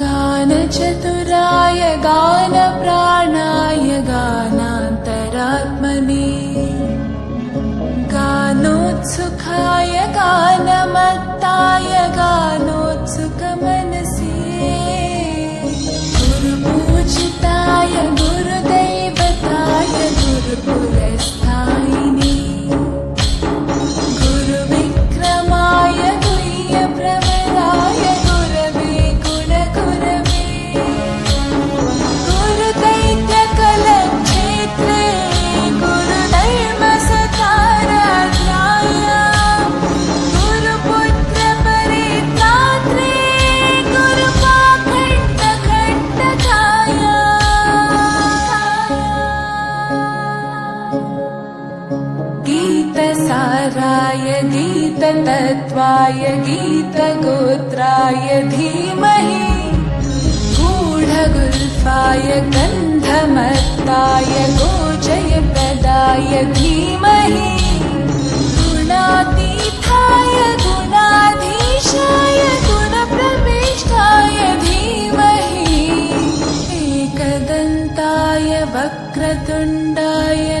गानचतुराय गानप्राणाय गान साराय गीततत्त्वाय गीतगोत्राय धीमहि। गूढगुल्फाय गन्धमत्ताय गोचयप्रदाय धीमहि। गुणातीताय गुणाधीशाय गुणप्रविष्टाय धीमहि। एकदन्ताय वक्रतुण्डाय